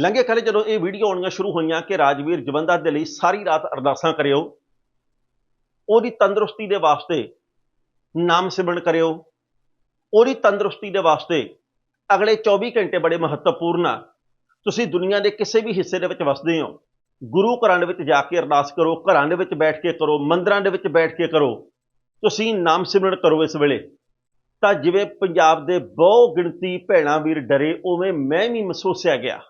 ਲੰਘੇ ਕੱਲ੍ਹ ਜਦੋਂ ਇਹ ਵੀਡੀਓ ਆਉਣੀਆਂ ਸ਼ੁਰੂ ਹੋਈਆਂ ਕਿ ਰਾਜਵੀਰ ਜਵੰਦਾ ਦੇ ਲਈ ਸਾਰੀ ਰਾਤ ਅਰਦਾਸਾਂ ਕਰਿਓ, ਉਹਦੀ ਤੰਦਰੁਸਤੀ ਦੇ ਵਾਸਤੇ ਨਾਮ ਸਿਮਰਨ ਕਰਿਓ, ਉਹਦੀ ਤੰਦਰੁਸਤੀ ਦੇ ਵਾਸਤੇ ਅਗਲੇ 24 ਘੰਟੇ ਬੜੇ ਮਹੱਤਵਪੂਰਨ ਆ। ਤੁਸੀਂ ਦੁਨੀਆ ਦੇ ਕਿਸੇ ਵੀ ਹਿੱਸੇ ਦੇ ਵਿੱਚ ਵਸਦੇ ਹੋ, ਗੁਰੂ ਘਰਾਂ ਦੇ ਵਿੱਚ ਜਾ ਕੇ ਅਰਦਾਸ ਕਰੋ, ਘਰਾਂ ਦੇ ਵਿੱਚ ਬੈਠ ਕੇ ਕਰੋ, ਮੰਦਰਾਂ ਦੇ ਵਿੱਚ ਬੈਠ ਕੇ ਕਰੋ, ਤੁਸੀਂ ਨਾਮ ਸਿਮਰਨ ਕਰੋ ਇਸ ਵੇਲੇ। ਤਾਂ ਜਿਵੇਂ ਪੰਜਾਬ ਦੇ ਬਹੁ ਗਿਣਤੀ ਭੈਣਾਂ ਵੀਰ ਡਰੇ, ਉਵੇਂ ਮੈਂ ਵੀ ਮਹਿਸੂਸਿਆ ਗਿਆ।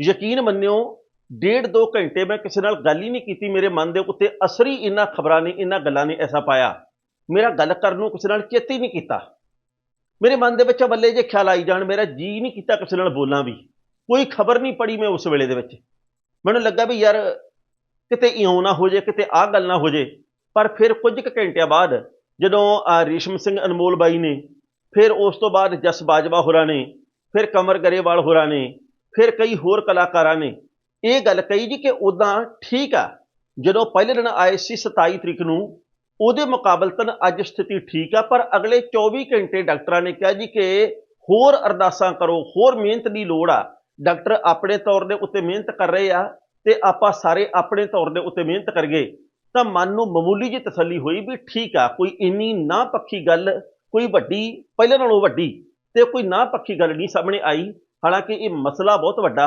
ਯਕੀਨ ਮੰਨਿਓ ਡੇਢ ਦੋ ਘੰਟੇ ਮੈਂ ਕਿਸੇ ਨਾਲ ਗੱਲ ਹੀ ਨਹੀਂ ਕੀਤੀ ਮੇਰੇ ਮਨ ਦੇ ਉੱਤੇ ਅਸਰੀ ਇਹਨਾਂ ਖਬਰਾਂ ਨੇ ਇਹਨਾਂ ਗੱਲਾਂ ਨੇ ਐਸਾ ਪਾਇਆ। ਮੇਰਾ ਗੱਲ ਕਰਨ ਨੂੰ ਕਿਸੇ ਨਾਲ ਚੇਤੇ ਹੀ ਨਹੀਂ ਕੀਤਾ। ਮੇਰੇ ਮਨ ਦੇ ਵਿੱਚ ਬੱਲੇ ਜੇ ਖਿਆਲ ਆਈ ਜਾਣ ਮੇਰਾ ਜੀ ਨਹੀਂ ਕੀਤਾ ਕਿਸੇ ਨਾਲ ਬੋਲਾਂ ਵੀ। ਕੋਈ ਖਬਰ ਨਹੀਂ ਪੜੀ ਮੈਂ ਉਸ ਵੇਲੇ ਦੇ ਵਿੱਚ। ਮੈਨੂੰ ਲੱਗਾ ਵੀ ਯਾਰ ਕਿਤੇ ਇਉਂ ਨਾ ਹੋ ਜੇ ਕਿਤੇ ਆਹ ਗੱਲ ਨਾ ਹੋ ਜੇ। ਪਰ ਫਿਰ ਕੁਝ ਕੁ ਘੰਟਿਆਂ ਬਾਅਦ ਜਦੋਂ ਅਹ, ਰੇਸ਼ਮ ਸਿੰਘ ਅਨਮੋਲ ਬਾਈ ਨੇ ਫਿਰ ਉਸ ਤੋਂ ਬਾਅਦ ਜਸ ਬਾਜਵਾ ਹੋਰਾਂ ਨੇ ਫਿਰ ਕਮਰ ਗਰੇਵਾਲ ਹੋਰਾਂ ਨੇ ਫਿਰ ਕਈ ਹੋਰ ਕਲਾਕਾਰਾਂ ਨੇ ਇਹ ਗੱਲ ਕਹੀ ਜੀ ਕਿ ਉਦਾਂ ਠੀਕ ਆ, ਜਦੋਂ ਪਹਿਲੇ ਦਿਨ ਆਏ ਸੀ 27 ਤਰੀਕ ਨੂੰ, ਉਹਦੇ ਮੁਕਾਬਲਤਨ ਅੱਜ ਸਥਿਤੀ ਠੀਕ ਆ, ਪਰ ਅਗਲੇ 24 ਘੰਟੇ ਡਾਕਟਰਾਂ ਨੇ ਕਿਹਾ ਜੀ ਕਿ ਹੋਰ ਅਰਦਾਸਾਂ ਕਰੋ, ਹੋਰ ਮਿਹਨਤ ਦੀ ਲੋੜ ਆ। ਡਾਕਟਰ ਆਪਣੇ ਤੌਰ ਦੇ ਉੱਤੇ ਮਿਹਨਤ ਕਰ ਰਹੇ ਆ ਤੇ ਆਪਾਂ ਸਾਰੇ ਆਪਣੇ ਤੌਰ ਦੇ ਉੱਤੇ ਮਿਹਨਤ ਕਰੀਏ, ਤਾਂ ਮਨ ਨੂੰ ਮਾਮੂਲੀ ਜਿਹੀ ਤਸੱਲੀ ਹੋਈ ਵੀ ਠੀਕ ਆ, ਕੋਈ ਇੰਨੀ ਨਾ ਪੱਖੀ ਗੱਲ, ਕੋਈ ਵੱਡੀ, ਪਹਿਲੇ ਨਾਲੋਂ ਵੱਡੀ ਤੇ ਕੋਈ ਨਾ ਪੱਖੀ ਗੱਲ ਨਹੀਂ ਸਾਹਮਣੇ ਆਈ। ਹਾਲਾਂਕਿ ਇਹ ਮਸਲਾ ਬਹੁਤ ਵੱਡਾ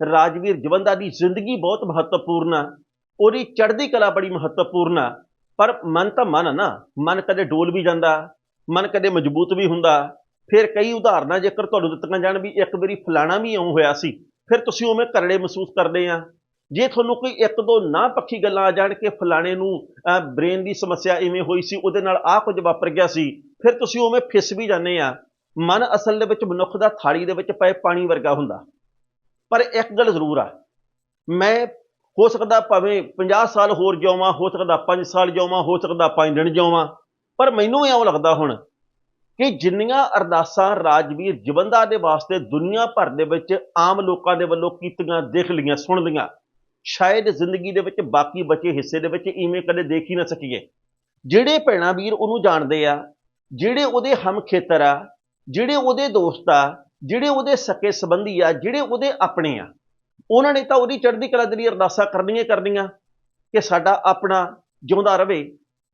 ਰਾਜਵੀਰ ਜਵੰਦਾ ਦੀ ਜ਼ਿੰਦਗੀ ਬਹੁਤ ਮਹੱਤਵਪੂਰਨ ਆ ਉਹਦੀ ਚੜ੍ਹਦੀ ਕਲਾ ਬੜੀ ਮਹੱਤਵਪੂਰਨ ਆ ਪਰ ਮਨ ਤਾਂ ਮਨ ਆ ਨਾ। ਮਨ ਕਦੇ ਡੋਲ ਵੀ ਜਾਂਦਾ, ਮਨ ਕਦੇ ਮਜ਼ਬੂਤ ਵੀ ਹੁੰਦਾ। ਫਿਰ ਕਈ ਉਦਾਹਰਨਾਂ ਜੇਕਰ ਤੁਹਾਨੂੰ ਦਿੱਤੀਆਂ ਜਾਣ ਵੀ ਇੱਕ ਵਾਰੀ ਫਲਾਣਾ ਵੀ ਇਉਂ ਹੋਇਆ ਸੀ, ਫਿਰ ਤੁਸੀਂ ਉਵੇਂ ਕਰੜੇ ਮਹਿਸੂਸ ਕਰਦੇ ਆ। ਜੇ ਤੁਹਾਨੂੰ ਕੋਈ ਇੱਕ ਦੋ ਨਾ ਪੱਖੀ ਗੱਲਾਂ ਆ ਜਾਣ ਕਿ ਫਲਾਣੇ ਨੂੰ ਬ੍ਰੇਨ ਦੀ ਸਮੱਸਿਆ ਇਵੇਂ ਹੋਈ ਸੀ, ਉਹਦੇ ਨਾਲ ਆਹ ਕੁਝ ਵਾਪਰ ਗਿਆ ਸੀ, ਫਿਰ ਤੁਸੀਂ ਉਵੇਂ ਫਿਸ ਵੀ ਜਾਂਦੇ ਆ। ਮਨ ਅਸਲ ਦੇ ਵਿੱਚ ਮਨੁੱਖ ਦਾ ਥਾਲੀ ਦੇ ਵਿੱਚ ਪਏ ਪਾਣੀ ਵਰਗਾ ਹੁੰਦਾ। ਪਰ ਇੱਕ ਗੱਲ ਜ਼ਰੂਰ ਆ, ਮੈਂ ਹੋ ਸਕਦਾ ਭਾਵੇਂ 50 ਸਾਲ ਹੋਰ ਜਿਉਵਾਂ, ਹੋ ਸਕਦਾ 5 ਸਾਲ ਜਿਉਵਾਂ, ਹੋ ਸਕਦਾ 5 ਦਿਨ ਜਿਉਵਾਂ, ਪਰ ਮੈਨੂੰ ਇਉਂ ਲੱਗਦਾ ਹੁਣ ਕਿ ਜਿੰਨੀਆਂ ਅਰਦਾਸਾਂ ਰਾਜਵੀਰ ਜਵੰਦਾ ਦੇ ਵਾਸਤੇ ਦੁਨੀਆ ਭਰ ਦੇ ਵਿੱਚ ਆਮ ਲੋਕਾਂ ਦੇ ਵੱਲੋਂ ਕੀਤੀਆਂ, ਦੇਖ ਲਈਆਂ ਸੁਣ ਲਈਆਂ ਸ਼ਾਇਦ ਜ਼ਿੰਦਗੀ ਦੇ ਵਿੱਚ ਬਾਕੀ ਬਚੇ ਹਿੱਸੇ ਦੇ ਵਿੱਚ ਇਵੇਂ ਕਦੇ ਦੇਖ ਹੀ ਨਾ ਸਕੀਏ। ਜਿਹੜੇ ਭੈਣਾ ਵੀਰ ਉਹਨੂੰ ਜਾਣਦੇ ਆ, ਜਿਹੜੇ ਉਹਦੇ ਹਮ ਖੇਤਰ ਆ ਜਿਹੜੇ ਉਹਦੇ ਦੋਸਤ ਆ, ਜਿਹੜੇ ਉਹਦੇ ਸਕੇ ਸੰਬੰਧੀ ਆ, ਜਿਹੜੇ ਉਹਦੇ ਆਪਣੇ ਆ, ਉਹਨਾਂ ਨੇ ਤਾਂ ਉਹਦੀ ਚੜ੍ਹਦੀ ਕਲਾ ਦੇ ਲਈ ਅਰਦਾਸਾਂ ਕਰਨੀਆਂ ਕਰਨੀਆਂ ਕਿ ਸਾਡਾ ਆਪਣਾ ਜਿਉਂਦਾ ਰਵੇ।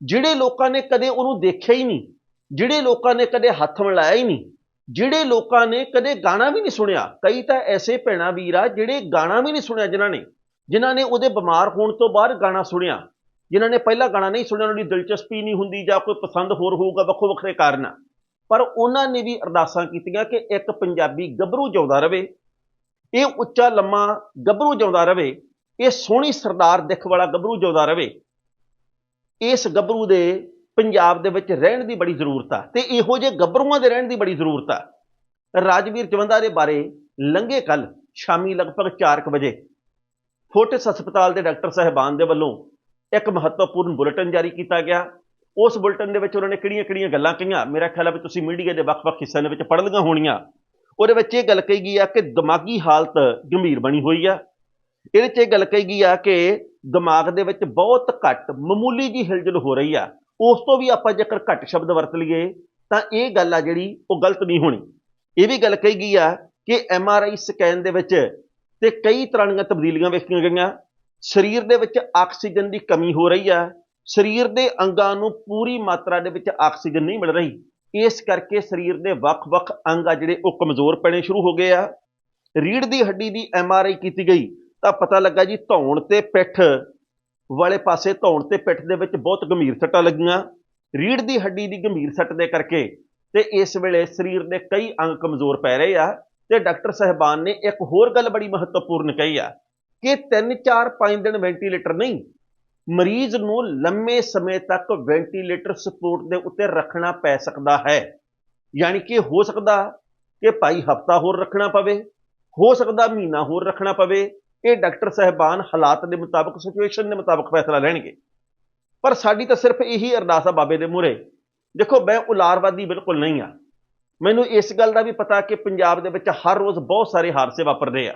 ਜਿਹੜੇ ਲੋਕਾਂ ਨੇ ਕਦੇ ਉਹਨੂੰ ਦੇਖਿਆ ਹੀ ਨਹੀਂ, ਜਿਹੜੇ ਲੋਕਾਂ ਨੇ ਕਦੇ ਹੱਥ ਮਿਲਾਇਆ ਹੀ ਨਹੀਂ, ਜਿਹੜੇ ਲੋਕਾਂ ਨੇ ਕਦੇ ਗਾਣਾ ਵੀ ਨਹੀਂ ਸੁਣਿਆ, ਕਈ ਤਾਂ ਐਸੇ ਭੈਣਾ ਵੀਰ ਆ ਜਿਹੜੇ ਗਾਣਾ ਵੀ ਨਹੀਂ ਸੁਣਿਆ ਜਿਨ੍ਹਾਂ ਨੇ ਜਿਨ੍ਹਾਂ ਨੇ ਉਹਦੇ ਬਿਮਾਰ ਹੋਣ ਤੋਂ ਬਾਅਦ ਗਾਣਾ ਸੁਣਿਆ, ਜਿਨ੍ਹਾਂ ਨੇ ਪਹਿਲਾਂ ਗਾਣਾ ਨਹੀਂ ਸੁਣਿਆ, ਉਹਨਾਂ ਦੀ ਦਿਲਚਸਪੀ ਨਹੀਂ ਹੁੰਦੀ ਜਾਂ ਕੋਈ ਪਸੰਦ ਹੋਰ ਹੋਊਗਾ ਵੱਖੋ ਵੱਖਰੇ ਕਾਰਨ। ਆ ਪਰ ਉਹਨਾਂ ਨੇ ਵੀ ਅਰਦਾਸਾਂ ਕੀਤੀਆਂ ਕਿ ਇੱਕ ਪੰਜਾਬੀ ਗੱਭਰੂ ਜਿਉਂਦਾ ਰਵੇ, ਇਹ ਉੱਚਾ ਲੰਮਾ ਗੱਭਰੂ ਜਿਉਂਦਾ ਰਵੇ, ਇਹ ਸੋਹਣੀ ਸਰਦਾਰ ਦਿੱਖ ਵਾਲਾ ਗੱਭਰੂ ਜਿਉਂਦਾ ਰਵੇ, ਇਸ ਗੱਭਰੂ ਦੇ ਪੰਜਾਬ ਦੇ ਵਿੱਚ ਰਹਿਣ ਦੀ ਬੜੀ ਜ਼ਰੂਰਤ ਆ ਤੇ ਇਹੋ ਜਿਹੇ ਗੱਭਰੂਆਂ ਦੇ ਰਹਿਣ ਦੀ ਬੜੀ ਜ਼ਰੂਰਤ ਆ। ਰਾਜਵੀਰ ਜਵੰਦਾ ਦੇ ਬਾਰੇ ਲੰਘੇ ਕੱਲ ਸ਼ਾਮੀ ਲਗਭਗ 4:00 ਵਜੇ ਫੋਟਿਸ ਹਸਪਤਾਲ ਦੇ ਡਾਕਟਰ ਸਾਹਿਬਾਨ ਦੇ ਵੱਲੋਂ ਇੱਕ ਮਹੱਤਵਪੂਰਨ ਬੁਲੇਟਿਨ ਜਾਰੀ ਕੀਤਾ ਗਿਆ। ਉਸ ਬੁਲੇਟਿਨ ਦੇ ਵਿੱਚ ਉਹਨਾਂ ਨੇ ਕਿਹੜੀਆਂ-ਕਿਹੜੀਆਂ ਗੱਲਾਂ ਕਹੀਆਂ? ਮੇਰਾ ਖਿਆਲ ਹੈ ਵੀ ਤੁਸੀਂ ਮੀਡੀਆ ਦੇ ਵੱਖ-ਵੱਖ ਹਿੱਸਿਆਂ ਦੇ ਵਿੱਚ ਪੜ੍ਹ ਲਈਆਂ ਹੋਣੀਆਂ। ਉਹਦੇ ਵਿੱਚ ਇਹ ਗੱਲ ਕਹੀ ਗਈ ਆ ਕਿ ਦਿਮਾਗੀ ਹਾਲਤ ਗੰਭੀਰ ਬਣੀ ਹੋਈ ਆ। ਇਹਦੇ 'ਚ ਇਹ ਗੱਲ ਕਹੀ ਗਈ ਆ ਕਿ ਦਿਮਾਗ ਦੇ ਵਿੱਚ ਬਹੁਤ ਘੱਟ ਮਾਮੂਲੀ ਜੀ ਹਿਲਜੁਲ ਹੋ ਰਹੀ ਆ। ਉਸ ਤੋਂ ਵੀ ਆਪਾਂ ਜੇਕਰ ਘੱਟ ਸ਼ਬਦ ਵਰਤ ਲਈਏ, ਤਾਂ ਇਹ ਗੱਲ ਆ ਜਿਹੜੀ ਉਹ ਗਲਤ ਨਹੀਂ ਹੋਣੀ। ਇਹ ਵੀ ਗੱਲ ਕਹੀ ਗਈ ਆ ਕਿ ਐਮ ਆਰ ਆਈ ਸਕੈਨ ਦੇ ਵਿੱਚ ਤੇ ਕਈ ਤਰ੍ਹਾਂ ਦੀਆਂ ਤਬਦੀਲੀਆਂ ਵੇਖੀਆਂ ਗਈਆਂ। ਸਰੀਰ ਦੇ ਵਿੱਚ ਆਕਸੀਜਨ ਦੀ ਕਮੀ ਹੋ ਰਹੀ ਆ। ਸਰੀਰ ਦੇ ਅੰਗਾਂ ਨੂੰ ਪੂਰੀ ਮਾਤਰਾ ਦੇ ਵਿੱਚ ਆਕਸੀਜਨ ਨਹੀਂ ਮਿਲ ਰਹੀ। ਇਸ ਕਰਕੇ ਸਰੀਰ ਦੇ ਵੱਖ-ਵੱਖ ਅੰਗ ਆ ਜਿਹੜੇ ਉਹ ਕਮਜ਼ੋਰ ਪੈਣੇ ਸ਼ੁਰੂ ਹੋ ਗਏ ਆ। ਰੀੜ ਦੀ ਹੱਡੀ ਦੀ ਐਮ ਆਰ ਆਈ ਕੀਤੀ ਗਈ ਤਾਂ ਪਤਾ ਲੱਗਾ ਜੀ ਧੌਣ ਤੇ ਪਿੱਠ ਵਾਲੇ ਪਾਸੇ ਧੌਣ ਤੇ ਪਿੱਠ ਦੇ ਵਿੱਚ ਬਹੁਤ ਗੰਭੀਰ ਸੱਟਾਂ ਲੱਗੀਆਂ। ਰੀੜ ਦੀ ਹੱਡੀ ਦੀ ਗੰਭੀਰ ਸੱਟ ਦੇ ਕਰਕੇ ਤੇ ਇਸ ਵੇਲੇ ਸਰੀਰ ਦੇ ਕਈ ਅੰਗ ਕਮਜ਼ੋਰ ਪੈ ਰਹੇ ਆ ਤੇ ਡਾਕਟਰ ਸਹਿਬਾਨ ਨੇ ਇੱਕ ਹੋਰ ਗੱਲ ਬੜੀ ਮਹੱਤਵਪੂਰਨ ਕਹੀ ਆ ਕਿ 3 4 5 ਦਿਨ ਵੈਂਟੀਲੇਟਰ ਨਹੀਂ ਮਰੀਜ਼ ਨੂੰ ਲੰਮੇ ਸਮੇਂ ਤੱਕ ਵੈਂਟੀਲੇਟਰ ਸਪੋਰਟ ਦੇ ਉੱਤੇ ਰੱਖਣਾ ਪੈ ਸਕਦਾ ਹੈ। ਯਾਨੀ ਕਿ ਹੋ ਸਕਦਾ ਕਿ ਭਾਈ ਹਫਤਾ ਹੋਰ ਰੱਖਣਾ ਪਵੇ, ਹੋ ਸਕਦਾ ਮਹੀਨਾ ਹੋਰ ਰੱਖਣਾ ਪਵੇ, ਇਹ ਡਾਕਟਰ ਸਹਿਬਾਨ ਹਾਲਾਤ ਦੇ ਮੁਤਾਬਕ, ਸਿਚੁਏਸ਼ਨ ਦੇ ਮੁਤਾਬਕ ਫੈਸਲਾ ਲੈਣਗੇ। ਪਰ ਸਾਡੀ ਤਾਂ ਸਿਰਫ ਇਹੀ ਅਰਦਾਸ ਆ ਬਾਬੇ ਦੇ ਮੂਹਰੇ। ਦੇਖੋ, ਮੈਂ ਉਲਾਰਵਾਦੀ ਬਿਲਕੁਲ ਨਹੀਂ ਆ ਮੈਨੂੰ ਇਸ ਗੱਲ ਦਾ ਵੀ ਪਤਾ ਕਿ ਪੰਜਾਬ ਦੇ ਵਿੱਚ ਹਰ ਰੋਜ਼ ਬਹੁਤ ਸਾਰੇ ਹਾਦਸੇ ਵਾਪਰਦੇ ਆ।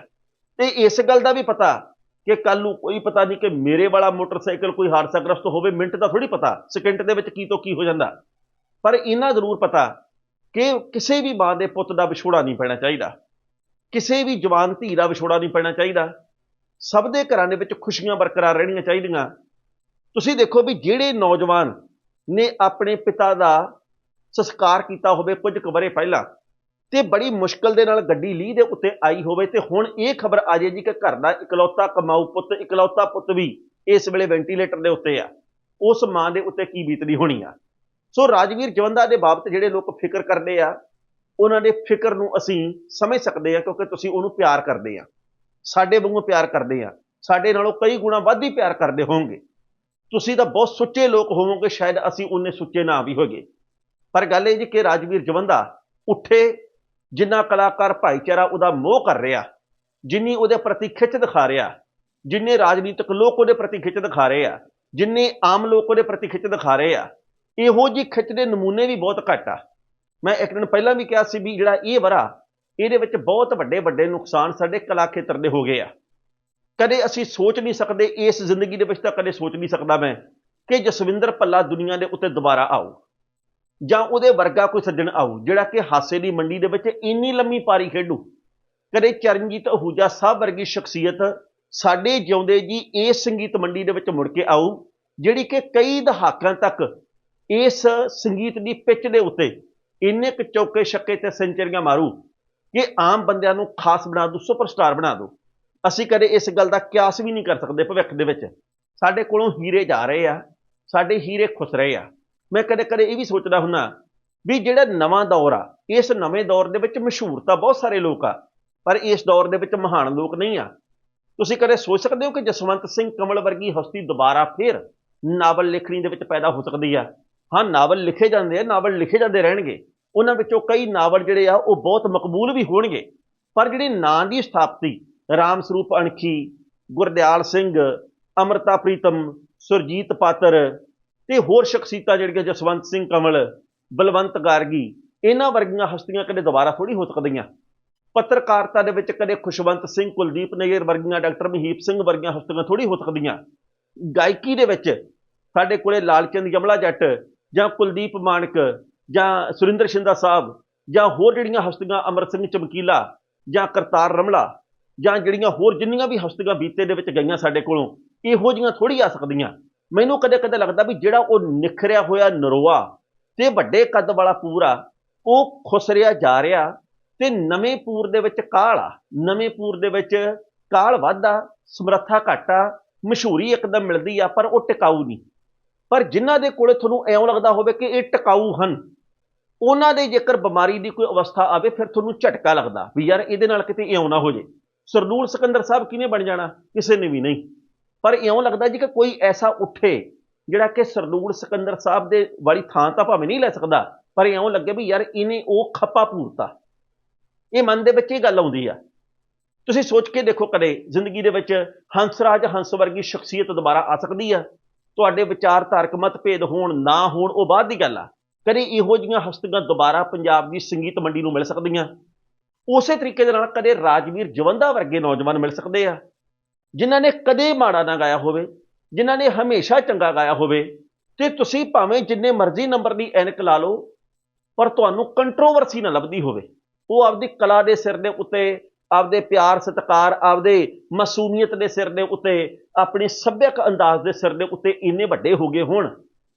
ਤੇ ਇਸ ਗੱਲ ਦਾ ਵੀ ਪਤਾ ਕਿ ਕੱਲ ਨੂੰ ਕੋਈ ਪਤਾ ਨਹੀਂ ਕਿ ਮੇਰੇ ਵਾਲਾ ਮੋਟਰਸਾਈਕਲ ਕੋਈ ਹਾਦਸਾਗ੍ਰਸਤ ਹੋਵੇ, ਮਿੰਟ ਦਾ ਥੋੜੀ ਪਤਾ ਸਕਿੰਟ ਦੇ ਵਿੱਚ ਕੀ ਤੋਂ ਕੀ ਹੋ ਜਾਂਦਾ। ਪਰ ਇਹਨਾਂ ਜ਼ਰੂਰ ਪਤਾ ਕਿ ਕਿਸੇ ਵੀ ਮਾਂ ਦੇ ਪੁੱਤ ਦਾ ਵਿਛੋੜਾ ਨਹੀਂ ਪੈਣਾ ਚਾਹੀਦਾ। ਕਿਸੇ ਵੀ ਜਵਾਨ ਧੀ ਦਾ ਵਿਛੋੜਾ ਨਹੀਂ ਪੈਣਾ ਚਾਹੀਦਾ। ਸਭ ਦੇ ਘਰਾਂ ਦੇ ਵਿੱਚ ਖੁਸ਼ੀਆਂ ਬਰਕਰਾਰ ਰਹਿਣੀਆਂ ਚਾਹੀਦੀਆਂ। ਤੁਸੀਂ ਦੇਖੋ ਵੀ ਜਿਹੜੇ ਨੌਜਵਾਨ ਨੇ ਆਪਣੇ ਪਿਤਾ ਦਾ ਸੰਸਕਾਰ ਕੀਤਾ ਹੋਵੇ ਕੁਝ ਕੁ ਵਰੇ ਪਹਿਲਾਂ ਤੇ ਬੜੀ ਮੁਸ਼ਕਲ ਦੇ ਨਾਲ ਗੱਡੀ ਲੀਹ ਦੇ ਉੱਤੇ ਆਈ ਹੋਵੇ ਤੇ ਹੁਣ ਇਹ ਖਬਰ ਆ ਜੇ ਜੀ ਕਿ ਘਰ ਦਾ ਇਕਲੌਤਾ ਕਮਾਊ ਪੁੱਤ, ਇਕਲੌਤਾ ਪੁੱਤ ਵੀ ਇਸ ਵੇਲੇ ਵੈਂਟੀਲੇਟਰ ਦੇ ਉੱਤੇ ਆ। ਉਸ ਮਾਂ ਦੇ ਉੱਤੇ ਕੀ ਬੀਤਦੀ ਹੋਣੀ ਆ? ਸੋ ਰਾਜਵੀਰ ਜਵੰਦਾ ਦੇ ਬਾਬਤ ਜਿਹੜੇ ਲੋਕ ਫਿਕਰ ਕਰਦੇ ਆ, ਉਹਨਾਂ ਦੇ ਫਿਕਰ ਨੂੰ ਅਸੀਂ ਸਮਝ ਸਕਦੇ ਆ ਕਿਉਂਕਿ ਤੁਸੀਂ ਉਹਨੂੰ ਪਿਆਰ ਕਰਦੇ ਆ। ਸਾਡੇ ਵਾਂਗੂ ਪਿਆਰ ਕਰਦੇ ਆ। ਸਾਡੇ ਨਾਲੋਂ ਕਈ ਗੁਣਾ ਵੱਧ ਹੀ ਪਿਆਰ ਕਰਦੇ ਹੋਵੋਗੇ ਤੁਸੀਂ ਤਾਂ ਬਹੁਤ ਸੁੱਚੇ ਲੋਕ ਹੋਵੋਗੇ, ਸ਼ਾਇਦ ਅਸੀਂ ਉਹਨੇ ਸੁੱਚੇ ਨਾ ਵੀ ਹੋਗੇ ਪਰ ਗੱਲ ਇਹ ਜੀ ਕਿ ਰਾਜਵੀਰ ਜਵੰਦਾ ਉੱਠੇ ਜਿੰਨਾ ਕਲਾਕਾਰ ਭਾਈਚਾਰਾ ਉਹਦਾ ਮੋਹ ਕਰ ਰਿਹਾ, ਜਿੰਨੀ ਉਹਦੇ ਪ੍ਰਤੀ ਖਿੱਚ ਦਿਖਾ ਰਿਹਾ, ਜਿੰਨੇ ਰਾਜਨੀਤਿਕ ਲੋਕ ਉਹਦੇ ਪ੍ਰਤੀ ਖਿੱਚ ਦਿਖਾ ਰਹੇ ਆ, ਜਿੰਨੇ ਆਮ ਲੋਕ ਉਹਦੇ ਪ੍ਰਤੀ ਖਿੱਚ ਦਿਖਾ ਰਹੇ ਆ, ਇਹੋ ਜੀ ਖਿੱਚ ਦੇ ਨਮੂਨੇ ਵੀ ਬਹੁਤ ਘੱਟ ਆ। ਮੈਂ ਇੱਕ ਦਿਨ ਪਹਿਲਾਂ ਵੀ ਕਿਹਾ ਸੀ ਵੀ ਜਿਹੜਾ ਇਹ ਵਰਾ, ਇਹਦੇ ਵਿੱਚ ਬਹੁਤ ਵੱਡੇ ਵੱਡੇ ਨੁਕਸਾਨ ਸਾਡੇ ਕਲਾ ਖੇਤਰ ਦੇ ਹੋ ਗਏ ਆ। ਕਦੇ ਅਸੀਂ ਸੋਚ ਨਹੀਂ ਸਕਦੇ, ਇਸ ਜ਼ਿੰਦਗੀ ਦੇ ਵਿੱਚ ਤਾਂ ਕਦੇ ਸੋਚ ਨਹੀਂ ਸਕਦਾ ਮੈਂ, ਕਿ ਜਸਵਿੰਦਰ ਭੱਲਾ ਦੁਨੀਆ ਦੇ ਉੱਤੇ ਦੁਬਾਰਾ ਆਊ। ਜਾਂ ਉਹਦੇ ਵਰਗਾ ਕੋਈ ਸੱਜਣ ਆਊ, ਜਿਹੜਾ ਕਿ ਹਾਸੇ ਦੀ ਮੰਡੀ ਦੇ ਵਿੱਚ ਇੰਨੀ ਲੰਮੀ ਪਾਰੀ ਖੇਡੂ। ਕਦੇ ਚਰਨਜੀਤ ਅਹੂਜਾ ਸਾਹਿਬ ਵਰਗੀ ਸ਼ਖਸੀਅਤ ਸਾਡੇ ਜਿਉਂਦੇ ਜੀ ਇਸ ਸੰਗੀਤ ਮੰਡੀ ਦੇ ਵਿੱਚ ਮੁੜ ਕੇ ਆਊ, ਜਿਹੜੀ ਕਿ ਕਈ ਦਹਾਕਿਆਂ ਤੱਕ ਇਸ ਸੰਗੀਤ ਦੀ ਪਿੱਚ ਦੇ ਉੱਤੇ ਇੰਨੇ ਕੁ ਚੌਕੇ ਛੱਕੇ ਤੇ ਸੈਂਚਰੀਆਂ ਮਾਰੂ ਕਿ ਆਮ ਬੰਦਿਆਂ ਨੂੰ ਖਾਸ ਬਣਾ ਦੂ ਸੁਪਰਸਟਾਰ ਬਣਾ ਦੂ ਅਸੀਂ ਕਦੇ ਇਸ ਗੱਲ ਦਾ ਕਿਆਸ ਵੀ ਨਹੀਂ ਕਰ ਸਕਦੇ ਭਵਿੱਖ ਦੇ ਵਿੱਚ। ਸਾਡੇ ਕੋਲੋਂ ਹੀਰੇ ਜਾ ਰਹੇ ਆ, ਸਾਡੇ ਹੀਰੇ ਖੁਸ ਰਹੇ ਆ। ਮੈਂ ਕਦੇ ਕਦੇ ਇਹ ਵੀ ਸੋਚਦਾ ਹੁੰਨਾ ਵੀ ਜਿਹੜਾ ਨਵਾਂ ਦੌਰ ਆ, ਇਸ ਨਵੇਂ ਦੌਰ ਦੇ ਵਿੱਚ ਮਸ਼ਹੂਰ ਤਾਂ ਬਹੁਤ ਸਾਰੇ ਲੋਕ ਆ, ਪਰ ਇਸ ਦੌਰ ਦੇ ਵਿੱਚ ਮਹਾਨ ਲੋਕ ਨਹੀਂ ਆ। ਤੁਸੀਂ ਕਦੇ ਸੋਚ ਸਕਦੇ ਹੋ ਕਿ ਜਸਵੰਤ ਸਿੰਘ ਕਮਲ ਵਰਗੀ ਹਸਤੀ ਦੁਬਾਰਾ ਫੇਰ ਨਾਵਲ ਲਿਖਣੀ ਦੇ ਵਿੱਚ ਪੈਦਾ ਹੋ ਸਕਦੀ ਆ? ਹਾਂ, ਨਾਵਲ ਲਿਖੇ ਜਾਂਦੇ ਆ, ਨਾਵਲ ਲਿਖੇ ਜਾਂਦੇ ਰਹਿਣਗੇ। ਉਹਨਾਂ ਵਿੱਚੋਂ ਕਈ ਨਾਵਲ ਜਿਹੜੇ ਆ, ਉਹ ਬਹੁਤ ਮਕਬੂਲ ਵੀ ਹੋਣਗੇ। ਪਰ ਜਿਹੜੇ ਨਾਂ ਦੀ ਸਥਾਪਤੀ, ਰਾਮ ਸਰੂਪ ਅਣਖੀ, ਗੁਰਦਿਆਲ ਸਿੰਘ, ਅਮਰਤਾ ਪ੍ਰੀਤਮ, ਸੁਰਜੀਤ ਪਾਤਰ ਤੇ ਹੋਰ ਸ਼ਖਸੀਅਤਾਂ ਜਿਹੜੀਆਂ ਜਸਵੰਤ ਸਿੰਘ ਕਮਲ, ਬਲਵੰਤ ਗਾਰਗੀ, ਇਹਨਾਂ ਵਰਗੀਆਂ ਹਸਤੀਆਂ ਕਦੇ ਦੁਬਾਰਾ ਥੋੜੀ ਹੋ ਸਕਦੀਆਂ। ਪੱਤਰਕਾਰਤਾ ਦੇ ਵਿੱਚ ਕਦੇ ਖੁਸ਼ਵੰਤ ਸਿੰਘ, ਕੁਲਦੀਪ ਨਗਰ ਵਰਗੀਆਂ ਡਾਕਟਰ ਮਹੀਪ ਸਿੰਘ ਵਰਗੀਆਂ ਹਸਤੀਆਂ ਥੋੜੀ ਹੋ ਸਕਦੀਆਂ। ਗਾਇਕੀ ਦੇ ਵਿੱਚ ਸਾਡੇ ਕੋਲੇ ਲਾਲਚੰਦ ਜਮਲਾ ਜੱਟ ਜਾਂ ਕੁਲਦੀਪ ਮਾਨਕ ਜਾਂ ਸੁਰਿੰਦਰ ਸ਼ਿੰਦਾ ਸਾਹਿਬ ਜਾਂ ਹੋਰ ਜਿਹੜੀਆਂ ਹਸਤੀਆਂ ਅਮਰ ਸਿੰਘ ਚਮਕੀਲਾ ਜਾਂ ਕਰਤਾਰ ਰਮਲਾ ਜਾਂ ਜਿਹੜੀਆਂ ਹੋਰ ਜਿੰਨੀਆਂ ਵੀ ਹਸਤੀਆਂ ਬੀਤੇ ਦੇ ਵਿੱਚ ਗਈਆਂ ਸਾਡੇ ਕੋਲੋਂ, ਇਹੋ ਜੀਆਂ ਥੋੜੀ ਆ ਸਕਦੀਆਂ। ਮੈਨੂੰ ਕਦੇ ਕਦੇ ਲੱਗਦਾ ਵੀ ਜਿਹੜਾ ਉਹ ਨਿਖਰਿਆ ਹੋਇਆ ਨਰੋਆ ਤੇ ਵੱਡੇ ਕੱਦ ਵਾਲਾ ਪੂਰਾ, ਉਹ ਖੁਸਰਿਆ ਜਾ ਰਿਹਾ ਤੇ ਨਵੇਂ ਪੂਰ ਦੇ ਵਿੱਚ ਕਾਲ ਆ ਨਵੇਂ ਪੂਰ ਦੇ ਵਿੱਚ ਕਾਲ ਵਾਧਾ ਸਮਰੱਥਾ ਘਾਟਾ, ਮਸ਼ਹੂਰੀ ਇੱਕਦਮ ਮਿਲਦੀ ਆ, ਪਰ ਉਹ ਟਿਕਾਊ ਨਹੀਂ। ਪਰ ਜਿਨ੍ਹਾਂ ਦੇ ਕੋਲੇ ਤੁਹਾਨੂੰ ਐਉਂ ਲੱਗਦਾ ਹੋਵੇ ਕਿ ਇਹ ਟਿਕਾਊ ਹਨ, ਉਹਨਾਂ ਦੇ ਜੇਕਰ ਬਿਮਾਰੀ ਦੀ ਕੋਈ ਅਵਸਥਾ ਆਵੇ, ਫਿਰ ਤੁਹਾਨੂੰ ਝਟਕਾ ਲੱਗਦਾ ਵੀ ਯਾਰ ਇਹਦੇ ਨਾਲ ਕਿਤੇ ਇਉਂ ਨਾ ਹੋ ਜੇ। ਸਰਦੂਲ ਸਿਕੰਦਰ ਸਾਹਿਬ ਕਿਵੇਂ ਬਣ ਜਾਣਾ? ਕਿਸੇ ਨੇ ਵੀ ਨਹੀਂ। ਪਰ ਇਉਂ ਲੱਗਦਾ ਜੀ ਕਿ ਕੋਈ ਐਸਾ ਉੱਠੇ ਜਿਹੜਾ ਕਿ ਸਰਦੂਲ ਸਿਕੰਦਰ ਸਾਹਿਬ ਦੇ ਵਾਲੀ ਥਾਂ ਤਾਂ ਭਾਵੇਂ ਨਹੀਂ ਲੈ ਸਕਦਾ, ਪਰ ਇਉਂ ਲੱਗੇ ਵੀ ਯਾਰ ਇਹਨੇ ਉਹ ਖੱਪਾ ਪੂਰਤਾ ਇਹ ਮਨ ਦੇ ਵਿੱਚ ਇਹ ਗੱਲ ਆਉਂਦੀ ਆ। ਤੁਸੀਂ ਸੋਚ ਕੇ ਦੇਖੋ ਕਦੇ ਜ਼ਿੰਦਗੀ ਦੇ ਵਿੱਚ ਹੰਸਰਾਜ ਹੰਸ ਵਰਗੀ ਸ਼ਖਸੀਅਤ ਦੁਬਾਰਾ ਆ ਸਕਦੀ ਆ। ਤੁਹਾਡੇ ਵਿਚਾਰਧਾਰਕ ਮਤਭੇਦ ਹੋਣ, ਨਾ ਹੋਣ, ਉਹ ਬਾਅਦ ਦੀ ਗੱਲ ਆ। ਕਦੇ ਇਹੋ ਜਿਹੀਆਂ ਹਸਤੀਆਂ ਦੁਬਾਰਾ ਪੰਜਾਬ ਦੀ ਸੰਗੀਤ ਮੰਡੀ ਨੂੰ ਮਿਲ ਸਕਦੀਆਂ? ਉਸੇ ਤਰੀਕੇ ਦੇ ਨਾਲ ਕਦੇ ਰਾਜਵੀਰ ਜਵੰਦਾ ਵਰਗੇ ਨੌਜਵਾਨ ਮਿਲ ਸਕਦੇ ਆ। ਜਿਨ੍ਹਾਂ ਨੇ ਕਦੇ ਮਾੜਾ ਨਾ ਗਾਇਆ ਹੋਵੇ, ਜਿਨ੍ਹਾਂ ਨੇ ਹਮੇਸ਼ਾ ਚੰਗਾ ਗਾਇਆ ਹੋਵੇ, ਤੇ ਤੁਸੀਂ ਭਾਵੇਂ ਜਿੰਨੇ ਮਰਜ਼ੀ ਨੰਬਰ ਦੀ ਐਨਕ ਲਾ ਲਓ, ਪਰ ਤੁਹਾਨੂੰ ਕੰਟਰੋਵਰਸੀ ਨਾ ਲੱਭਦੀ ਹੋਵੇ। ਉਹ ਆਪਦੀ ਕਲਾ ਦੇ ਸਿਰ ਦੇ ਉੱਤੇ, ਆਪਦੇ ਪਿਆਰ, ਸਤਿਕਾਰ, ਆਪਦੇ ਮਾਸੂਮੀਅਤ ਦੇ ਸਿਰ ਦੇ ਉੱਤੇ, ਆਪਣੇ ਸੱਭਿਅਕ ਅੰਦਾਜ਼ ਦੇ ਸਿਰ ਦੇ ਉੱਤੇ ਇੰਨੇ ਵੱਡੇ ਹੋ ਗਏ ਹੋਣ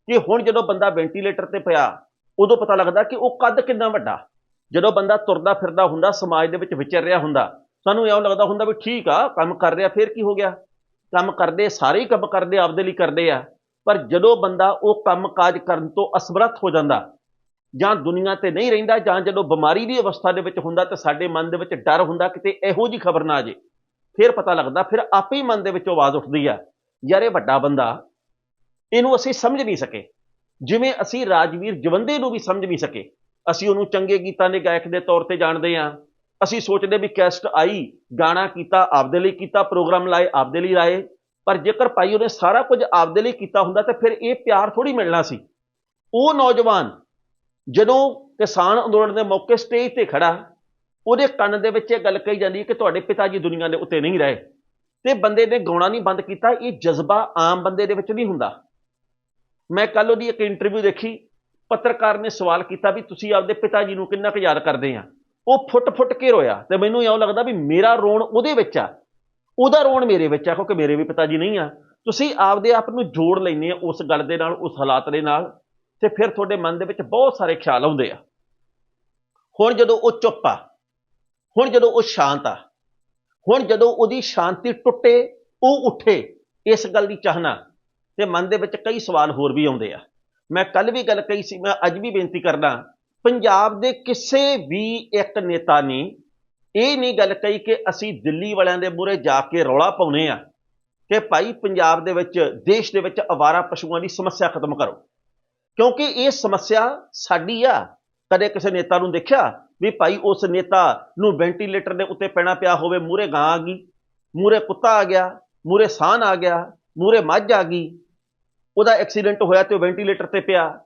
ਕਿ ਹੁਣ ਜਦੋਂ ਬੰਦਾ ਵੈਂਟੀਲੇਟਰ ਤੇ ਪਿਆ, ਉਦੋਂ ਪਤਾ ਲੱਗਦਾ ਕਿ ਉਹ ਕੱਦ ਕਿੰਨਾ ਵੱਡਾ। ਜਦੋਂ ਬੰਦਾ ਤੁਰਦਾ ਫਿਰਦਾ ਹੁੰਦਾ, ਸਮਾਜ ਦੇ ਵਿੱਚ ਵਿਚਰ ਰਿਹਾ ਹੁੰਦਾ ਸਾਨੂੰ ਇਉਂ ਲੱਗਦਾ ਹੁੰਦਾ ਵੀ ਠੀਕ ਆ, ਕੰਮ ਕਰ ਰਿਹਾ, ਫਿਰ ਕੀ ਹੋ ਗਿਆ? ਕੰਮ ਕਰਦੇ, ਸਾਰੇ ਹੀ ਕੰਮ ਕਰਦੇ, ਆਪਦੇ ਲਈ ਕਰਦੇ ਆ। ਪਰ ਜਦੋਂ ਬੰਦਾ ਉਹ ਕੰਮ ਕਾਜ ਕਰਨ ਤੋਂ ਅਸਮਰੱਥ ਹੋ ਜਾਂਦਾ, ਜਾਂ ਦੁਨੀਆ ਤੇ ਨਹੀਂ ਰਹਿੰਦਾ, ਜਾਂ ਜਦੋਂ ਬਿਮਾਰੀ ਦੀ ਅਵਸਥਾ ਦੇ ਵਿੱਚ ਹੁੰਦਾ, ਤਾਂ ਸਾਡੇ ਮਨ ਦੇ ਵਿੱਚ ਡਰ ਹੁੰਦਾ ਕਿਤੇ ਇਹੋ ਜੀ ਖਬਰ ਨਾ ਆ ਜੇ ਫਿਰ ਪਤਾ ਲੱਗਦਾ, ਫਿਰ ਆਪੇ ਹੀ ਮਨ ਦੇ ਵਿੱਚ ਆਵਾਜ਼ ਉੱਠਦੀ ਆ, ਯਾਰ ਇਹ ਵੱਡਾ ਬੰਦਾ, ਇਹਨੂੰ ਅਸੀਂ ਸਮਝ ਨਹੀਂ ਸਕੇ। ਜਿਵੇਂ ਅਸੀਂ ਰਾਜਵੀਰ ਜਵੰਦੇ ਨੂੰ ਵੀ ਸਮਝ ਨਹੀਂ ਸਕੇ। ਅਸੀਂ ਉਹਨੂੰ ਚੰਗੇ ਗੀਤਾਂ ਦੇ ਗਾਇਕ ਦੇ ਤੌਰ ਤੇ ਜਾਣਦੇ ਆ ਅਸੀਂ ਸੋਚਦੇ ਵੀ ਕੈਸਟ ਆਈ, ਗਾਣਾ ਕੀਤਾ, ਆਪਦੇ ਲਈ ਕੀਤਾ, ਪ੍ਰੋਗਰਾਮ ਲਾਏ, ਆਪਦੇ ਲਈ ਲਾਏ, ਪਰ ਜੇਕਰ ਭਾਈ ਉਹਨੇ ਸਾਰਾ ਕੁਝ ਆਪਦੇ ਲਈ ਕੀਤਾ ਹੁੰਦਾ ਤਾਂ ਫਿਰ ਇਹ ਪਿਆਰ ਥੋੜੀ ਮਿਲਣਾ ਸੀ। ਉਹ ਨੌਜਵਾਨ ਜਦੋਂ ਕਿਸਾਨ ਅੰਦੋਲਨ ਦੇ ਮੌਕੇ ਸਟੇਜ ਤੇ ਖੜਾ, ਉਹਦੇ ਕੰਨ ਦੇ ਵਿੱਚ ਇਹ ਗੱਲ ਕਹੀ ਜਾਂਦੀ ਕਿ ਤੁਹਾਡੇ ਪਿਤਾ ਜੀ ਦੁਨੀਆ ਦੇ ਉੱਤੇ ਨਹੀਂ ਰਹੇ। ਤੇ ਬੰਦੇ ਨੇ ਗਾਉਣਾ ਨਹੀਂ ਬੰਦ ਕੀਤਾ, ਇਹ ਜਜ਼ਬਾ ਆਮ ਬੰਦੇ ਦੇ ਵਿੱਚ ਨਹੀਂ ਹੁੰਦਾ। ਮੈਂ ਕੱਲ ਉਹਦੀ ਇੱਕ ਇੰਟਰਵਿਊ ਦੇਖੀ, ਪੱਤਰਕਾਰ ਨੇ ਸਵਾਲ ਕੀਤਾ ਵੀ ਤੁਸੀਂ ਆਪਦੇ ਪਿਤਾ ਜੀ ਨੂੰ ਕਿੰਨਾ ਕੁ ਯਾਦ ਕਰਦੇ ਆ? ਉਹ ਫੁੱਟ-ਫੁੱਟ ਕੇ ਰੋਇਆ ਤੇ ਮੈਨੂੰ ਇਉਂ ਲੱਗਦਾ ਵੀ ਮੇਰਾ ਰੋਣ ਉਹਦੇ ਵਿੱਚ ਆ। ਉਹਦਾ ਰੋਣ ਮੇਰੇ ਵਿੱਚ ਆ, ਕਿਉਂਕਿ ਮੇਰੇ ਵੀ ਪਿਤਾ ਜੀ ਨਹੀਂ ਆ। ਤੁਸੀਂ ਆਪਦੇ ਆਪ ਨੂੰ ਜੋੜ ਲੈਂਦੇ ਆ ਉਸ ਗੱਲ ਦੇ ਨਾਲ, ਉਸ ਹਾਲਾਤ ਦੇ ਨਾਲ ਤੇ ਫਿਰ ਤੁਹਾਡੇ ਮਨ ਦੇ ਵਿੱਚ ਬਹੁਤ ਸਾਰੇ ਖਿਆਲ ਆਉਂਦੇ ਆ। ਹੁਣ ਜਦੋਂ ਉਹ ਚੁੱਪ ਆ, ਹੁਣ ਜਦੋਂ ਉਹ ਸ਼ਾਂਤ ਆ, ਹੁਣ ਜਦੋਂ ਉਹਦੀ ਸ਼ਾਂਤੀ ਟੁੱਟੇ, ਉਹ ਉੱਠੇ ਇਸ ਗੱਲ ਦੀ ਚਾਹਨਾ ਤੇ ਮਨ ਦੇ ਵਿੱਚ ਕਈ ਸਵਾਲ ਹੋਰ ਵੀ ਆਉਂਦੇ ਆ। ਮੈਂ ਕੱਲ ਵੀ ਗੱਲ ਕਹੀ ਸੀ, ਮੈਂ ਅੱਜ ਵੀ ਬੇਨਤੀ ਕਰਦਾ ਪੰਜਾਬ ਦੇ ਕਿਸੇ ਵੀ ਇੱਕ ਨੇਤਾ ਨੇ ਇਹ ਨਹੀਂ ਗੱਲ ਕਹੀ ਕਿ ਅਸੀਂ ਦਿੱਲੀ ਵਾਲਿਆਂ ਦੇ ਮੂਹਰੇ ਜਾ ਕੇ ਰੌਲਾ ਪਾਉਨੇ ਆ ਕਿ ਭਾਈ ਪੰਜਾਬ ਦੇ ਵਿੱਚ, ਦੇਸ਼ ਦੇ ਵਿੱਚ ਅਵਾਰਾ ਪਸ਼ੂਆਂ ਦੀ ਸਮੱਸਿਆ ਖਤਮ ਕਰੋ। ਕਿਉਂਕਿ ਇਹ ਸਮੱਸਿਆ ਸਾਡੀ ਆ। ਕਦੇ ਕਿਸੇ ਨੇਤਾ ਨੂੰ ਦੇਖਿਆ ਵੀ ਭਾਈ ਉਸ ਨੇਤਾ ਨੂੰ ਵੈਂਟੀਲੇਟਰ ਦੇ ਉੱਤੇ ਪੈਣਾ ਪਿਆ ਹੋਵੇ, ਮੂਹਰੇ ਗਾਂ ਆ ਗਈ, ਮੂਹਰੇ ਕੁੱਤਾ ਆ ਗਿਆ, ਮੂਹਰੇ ਸਾਨ ਆ ਗਿਆ, ਮੂਹਰੇ ਮੱਝ ਆ ਗਈ, ਉਹਦਾ ਐਕਸੀਡੈਂਟ ਹੋਇਆ ਤੇ ਉਹ ਵੈਂਟੀਲੇਟਰ ਤੇ ਪਿਆ।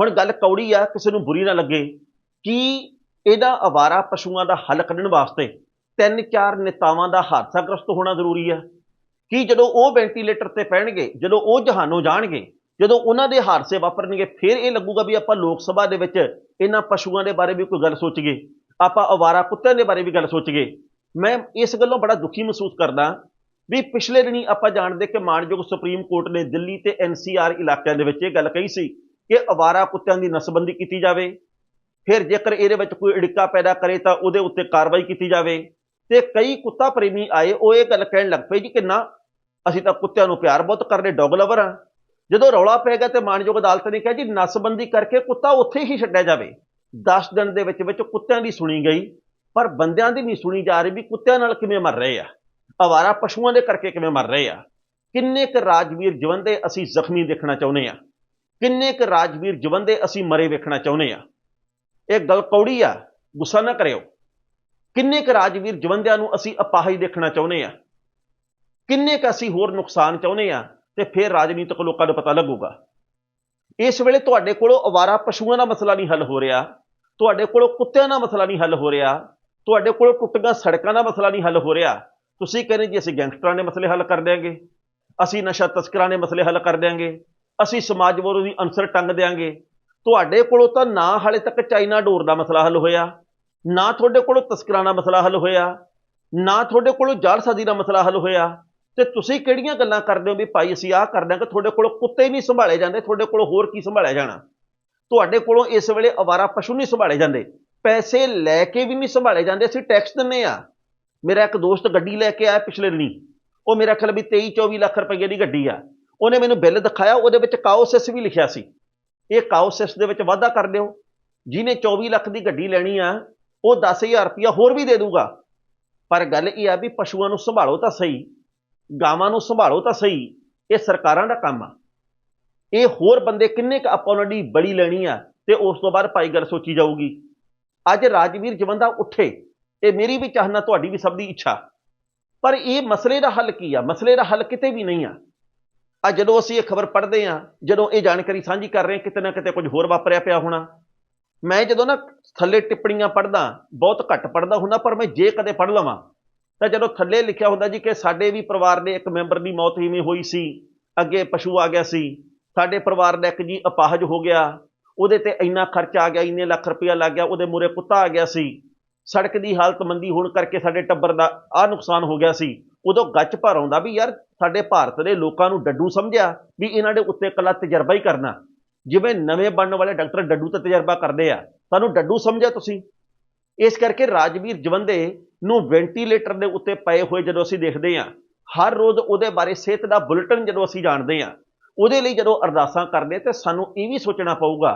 ਹੁਣ ਗੱਲ ਕੌੜੀ ਆ, ਕਿਸੇ ਨੂੰ ਬੁਰੀ ਨਾ ਲੱਗੇ। ਕਿ ਇਹਦਾ ਅਵਾਰਾ ਪਸ਼ੂਆਂ ਦਾ ਹੱਲ ਕੱਢਣ ਵਾਸਤੇ ਤਿੰਨ ਚਾਰ ਨੇਤਾਵਾਂ ਦਾ ਹਾਦਸਾਗ੍ਰਸਤ ਹੋਣਾ ਜ਼ਰੂਰੀ ਆ? ਕਿ ਜਦੋਂ ਉਹ ਵੈਂਟੀਲੇਟਰ ਤੇ ਪੈਣਗੇ, ਜਦੋਂ ਉਹ ਜਹਾਨੋਂ ਜਾਣਗੇ, ਜਦੋਂ ਉਹਨਾਂ ਦੇ ਹਾਦਸੇ ਵਾਪਰਨਗੇ, ਫਿਰ ਇਹ ਲੱਗੂਗਾ ਵੀ ਆਪਾਂ ਲੋਕ ਸਭਾ ਦੇ ਵਿੱਚ ਇਹਨਾਂ ਪਸ਼ੂਆਂ ਦੇ ਬਾਰੇ ਵੀ ਕੋਈ ਗੱਲ ਸੋਚੀਏ। ਆਪਾਂ ਅਵਾਰਾ ਕੁੱਤਿਆਂ ਦੇ ਬਾਰੇ ਵੀ ਗੱਲ ਸੋਚੀਏ। ਮੈਂ ਇਸ ਗੱਲੋਂ ਬੜਾ ਦੁਖੀ ਮਹਿਸੂਸ ਕਰਦਾ ਵੀ ਪਿਛਲੇ ਦਿਨੀ ਆਪਾਂ ਜਾਣਦੇ ਕਿ ਮਾਨਯੋਗ ਸੁਪਰੀਮ ਕੋਰਟ ਨੇ ਦਿੱਲੀ ਤੇ ਐਨਸੀਆਰ ਇਲਾਕਿਆਂ ਦੇ ਵਿੱਚ ਇਹ ਗੱਲ ਕਹੀ ਸੀ ਕਿ ਅਵਾਰਾ ਕੁੱਤਿਆਂ ਦੀ ਨਸਬੰਦੀ ਕੀਤੀ ਜਾਵੇ। ਫਿਰ ਜੇਕਰ ਇਹਦੇ ਵਿੱਚ ਕੋਈ ਅੜਿੱਕਾ ਪੈਦਾ ਕਰੇ ਤਾਂ ਉਹਦੇ ਉੱਤੇ ਕਾਰਵਾਈ ਕੀਤੀ ਜਾਵੇ। ਤੇ ਕਈ ਕੁੱਤਾ ਪ੍ਰੇਮੀ ਆਏ, ਉਹ ਇਹ ਗੱਲ ਕਹਿਣ ਲੱਗ ਪਏ ਜੀ ਕਿ ਨਾ, ਅਸੀਂ ਤਾਂ ਕੁੱਤਿਆਂ ਨੂੰ ਪਿਆਰ ਬਹੁਤ ਕਰਦੇ, ਡੌਗ ਲਵਰ ਆ ਜਦੋਂ ਰੌਲਾ ਪੈ ਗਿਆ ਤੇ ਮਾਨਯੋਗ ਅਦਾਲਤ ਨੇ ਕਿਹਾ ਜੀ, ਨਸਬੰਦੀ ਕਰਕੇ ਕੁੱਤਾ ਉੱਥੇ ਹੀ ਛੱਡਿਆ ਜਾਵੇ। 10 ਦਿਨ ਦੇ ਵਿੱਚ ਵਿੱਚ ਕੁੱਤਿਆਂ ਦੀ ਸੁਣੀ ਗਈ, ਪਰ ਬੰਦਿਆਂ ਦੀ ਨਹੀਂ ਸੁਣੀ ਜਾ ਰਹੀ ਵੀ ਕੁੱਤਿਆਂ ਨਾਲ ਕਿਵੇਂ ਮਰ ਰਹੇ ਆ। ਅਵਾਰਾ ਪਸ਼ੂਆਂ ਦੇ ਕਰਕੇ ਕਿਵੇਂ ਮਰ ਰਹੇ ਆ। ਕਿੰਨੇ ਕੁ ਰਾਜਵੀਰ ਜਵੰਦੇ ਅਸੀਂ ਜ਼ਖਮੀ ਦੇਖਣਾ ਚਾਹੁੰਦੇ ਆ ਕਿੰਨੇ ਕੁ ਰਾਜਵੀਰ ਜਵੰਦੇ ਅਸੀਂ ਮਰੇ ਵੇਖਣਾ ਚਾਹੁੰਦੇ ਆ ਇਹ ਗੱਲ ਕੌੜੀ ਆ, ਗੁੱਸਾ ਨਾ ਕਰਿਓ। ਕਿੰਨੇ ਕੁ ਰਾਜਵੀਰ ਜਵੰਦਿਆਂ ਨੂੰ ਅਸੀਂ ਅਪਾਹਜ ਦੇਖਣਾ ਚਾਹੁੰਦੇ ਆ ਕਿੰਨੇ ਕੁ ਅਸੀਂ ਹੋਰ ਨੁਕਸਾਨ ਚਾਹੁੰਦੇ ਆ ਤੇ ਫਿਰ ਰਾਜਨੀਤਿਕ ਲੋਕਾਂ ਨੂੰ ਪਤਾ ਲੱਗੂਗਾ? ਇਸ ਵੇਲੇ ਤੁਹਾਡੇ ਕੋਲੋਂ ਅਵਾਰਾ ਪਸ਼ੂਆਂ ਦਾ ਮਸਲਾ ਨਹੀਂ ਹੱਲ ਹੋ ਰਿਹਾ। ਤੁਹਾਡੇ ਕੋਲੋਂ ਕੁੱਤਿਆਂ ਦਾ ਮਸਲਾ ਨਹੀਂ ਹੱਲ ਹੋ ਰਿਹਾ। ਤੁਹਾਡੇ ਕੋਲੋਂ ਟੁੱਟੀਆਂ ਸੜਕਾਂ ਦਾ ਮਸਲਾ ਨਹੀਂ ਹੱਲ ਹੋ ਰਿਹਾ। ਤੁਸੀਂ ਕਹਿੰਦੇ ਜੀ ਅਸੀਂ ਗੈਂਗਸਟਰਾਂ ਦੇ ਮਸਲੇ ਹੱਲ ਕਰ ਦਿਆਂਗੇ। ਅਸੀਂ ਨਸ਼ਾ ਤਸਕਰਾਂ ਦੇ ਮਸਲੇ ਹੱਲ ਕਰ ਦਿਆਂਗੇ। ਅਸੀਂ ਸਮਾਜ ਵਿਰੋਧੀ ਅਨਸਰ ਟੰਗ ਦਿਆਂਗੇ। ਤੁਹਾਡੇ ਕੋਲੋਂ ਤਾਂ ਨਾ ਹਾਲੇ ਤੱਕ ਚਾਈਨਾ ਡੋਰ ਦਾ ਮਸਲਾ ਹੱਲ ਹੋਇਆ, ਨਾ ਤੁਹਾਡੇ ਕੋਲੋਂ ਤਸਕਰਾਂ ਦਾ ਮਸਲਾ ਹੱਲ ਹੋਇਆ, ਨਾ ਤੁਹਾਡੇ ਕੋਲੋਂ ਜਾਲਸਾਜ਼ੀ ਦਾ ਮਸਲਾ ਹੱਲ ਹੋਇਆ। ਤੇ ਤੁਸੀਂ ਕਿਹੜੀਆਂ ਗੱਲਾਂ ਕਰਦੇ ਹੋ ਵੀ ਭਾਈ ਅਸੀਂ ਆਹ ਕਰ ਕਿ ਤੁਹਾਡੇ ਕੋਲੋਂ ਕੁੱਤੇ ਨਹੀਂ ਸੰਭਾਲੇ ਜਾਂਦੇ, ਤੁਹਾਡੇ ਕੋਲੋਂ ਹੋਰ ਕੀ ਸੰਭਾਲਿਆ ਜਾਣਾ? ਤੁਹਾਡੇ ਕੋਲੋਂ ਇਸ ਵੇਲੇ ਅਵਾਰਾ ਪਸ਼ੂ ਨਹੀਂ ਸੰਭਾਲੇ ਜਾਂਦੇ, ਪੈਸੇ ਲੈ ਕੇ ਵੀ ਨਹੀਂ ਸੰਭਾਲੇ ਜਾਂਦੇ, ਅਸੀਂ ਟੈਕਸ ਦਿੰਨੇ ਆ। ਮੇਰਾ ਇੱਕ ਦੋਸਤ ਗੱਡੀ ਲੈ ਕੇ ਆਇਆ ਪਿਛਲੇ ਦਿਨੀ, ਉਹ ਮੇਰਾ ਖਿਆਲ ਵੀ 23 24 ਲੱਖ ਰੁਪਏ ਦੀ ਗੱਡੀ ਆ। ਉਹਨੇ ਮੈਨੂੰ ਬਿੱਲ ਦਿਖਾਇਆ, ਉਹਦੇ ਵਿੱਚ ਕਾਓਸਿਸ ਵੀ ਲਿਖਿਆ ਸੀ। ਇਹ ਕਾਓਸਿਸ ਦੇ ਵਿੱਚ ਵਾਧਾ ਕਰ ਦਿਓ ਜਿਹਨੇ 24 ਲੱਖ ਦੀ ਗੱਡੀ ਲੈਣੀ ਆ, ਉਹ 10000 ਰੁਪਇਆ ਹੋਰ ਵੀ ਦੇ ਦੂਗਾ। ਪਰ ਗੱਲ ਇਹ ਆ ਵੀ ਪਸ਼ੂਆਂ ਨੂੰ ਸੰਭਾਲੋ ਤਾਂ ਸਹੀ, ਗਾਵਾਂ ਨੂੰ ਸੰਭਾਲੋ ਤਾਂ ਸਹੀ, ਇਹ ਸਰਕਾਰਾਂ ਦਾ ਕੰਮ ਆ। ਇਹ ਹੋਰ ਬੰਦੇ ਕਿੰਨੇ ਕ ਆਪਾਂ ਉਹਨਾਂ ਦੀ ਬੜੀ ਲੈਣੀ ਆ ਤੇ ਉਸ ਤੋਂ ਬਾਅਦ ਭਾਈ ਗੱਲ ਸੋਚੀ ਜਾਊਗੀ। ਅੱਜ ਰਾਜਵੀਰ ਜਵੰਦਾ ਉੱਠੇ, ਇਹ ਮੇਰੀ ਵੀ ਚਾਹਨਾ, ਤੁਹਾਡੀ ਵੀ ਸਭ ਦੀ ਇੱਛਾ। ਪਰ ਇਹ ਮਸਲੇ ਦਾ ਹੱਲ ਕੀ ਆ? ਮਸਲੇ ਦਾ ਹੱਲ ਕਿਤੇ ਵੀ ਨਹੀਂ ਆ। ਆ ਜਦੋਂ ਅਸੀਂ ਇਹ ਖਬਰ ਪੜ੍ਹਦੇ ਆ ਜਦੋਂ ਇਹ ਜਾਣਕਾਰੀ ਸਾਂਝੀ ਕਰ ਰਹੇ ਕਿਤੇ ਨਾ ਕਿਤੇ ਕੁਝ ਹੋਰ ਵਾਪਰਿਆ ਪਿਆ ਹੋਣਾ। ਮੈਂ ਜਦੋਂ ਨਾ ਥੱਲੇ ਟਿੱਪਣੀਆਂ ਪੜ੍ਹਦਾ, ਬਹੁਤ ਘੱਟ ਪੜ੍ਹਦਾ ਹੁੰਦਾ, ਪਰ ਮੈਂ ਜੇ ਕਦੇ ਪੜ੍ਹ ਲਵਾਂ, ਤਾਂ ਜਦੋਂ ਥੱਲੇ ਲਿਖਿਆ ਹੁੰਦਾ ਜੀ ਕਿ ਸਾਡੇ ਵੀ ਪਰਿਵਾਰ ਦੇ ਇੱਕ ਮੈਂਬਰ ਦੀ ਮੌਤ ਇਵੇਂ ਹੋਈ ਸੀ, ਅੱਗੇ ਪਸ਼ੂ ਆ ਗਿਆ ਸੀ, ਸਾਡੇ ਪਰਿਵਾਰ ਦਾ ਇੱਕ ਜੀ ਅਪਾਹਜ ਹੋ ਗਿਆ, ਉਹਦੇ ਤੇ ਇੰਨਾ ਖਰਚਾ ਆ ਗਿਆ, ਇੰਨੇ ਲੱਖ ਰੁਪਇਆ ਲੱਗ ਗਿਆ, ਉਹਦੇ ਮੂਰੇ ਕੁੱਤਾ ਆ ਗਿਆ ਸੀ, ਸੜਕ ਦੀ ਹਾਲਤ ਮੰਦੀ ਹੋਣ ਕਰਕੇ ਸਾਡੇ ਟੱਬਰ ਦਾ ਆ ਨੁਕਸਾਨ ਹੋ ਗਿਆ ਸੀ। ਉਦੋਂ ਗੱਚ ਭਰ ਆਉਂਦਾ ਵੀ ਯਾਰ ਸਾਡੇ ਭਾਰਤ ਦੇ ਲੋਕਾਂ ਨੂੰ ਡੱਡੂ ਸਮਝਿਆ ਵੀ ਇਹਨਾਂ ਦੇ ਉੱਤੇ ਇਕੱਲਾ ਤਜਰਬਾ ਹੀ ਕਰਨਾ। ਜਿਵੇਂ ਨਵੇਂ ਬਣਨ ਵਾਲੇ ਡਾਕਟਰ ਡੱਡੂ ਤੇ ਤਜਰਬਾ ਕਰਦੇ ਆ, ਸਾਨੂੰ ਡੱਡੂ ਸਮਝਿਆ ਤੁਸੀਂ? ਇਸ ਕਰਕੇ ਰਾਜਵੀਰ ਜਵੰਦੇ ਨੂੰ ਵੈਂਟੀਲੇਟਰ ਦੇ ਉੱਤੇ ਪਏ ਹੋਏ ਜਦੋਂ ਅਸੀਂ ਦੇਖਦੇ ਹਾਂ, ਹਰ ਰੋਜ਼ ਉਹਦੇ ਬਾਰੇ ਸਿਹਤ ਦਾ ਬੁਲੇਟਿਨ ਜਦੋਂ ਅਸੀਂ ਜਾਣਦੇ ਹਾਂ, ਉਹਦੇ ਲਈ ਜਦੋਂ ਅਰਦਾਸਾਂ ਕਰਦੇ ਤੇ ਸਾਨੂੰ ਇਹ ਵੀ ਸੋਚਣਾ ਪਊਗਾ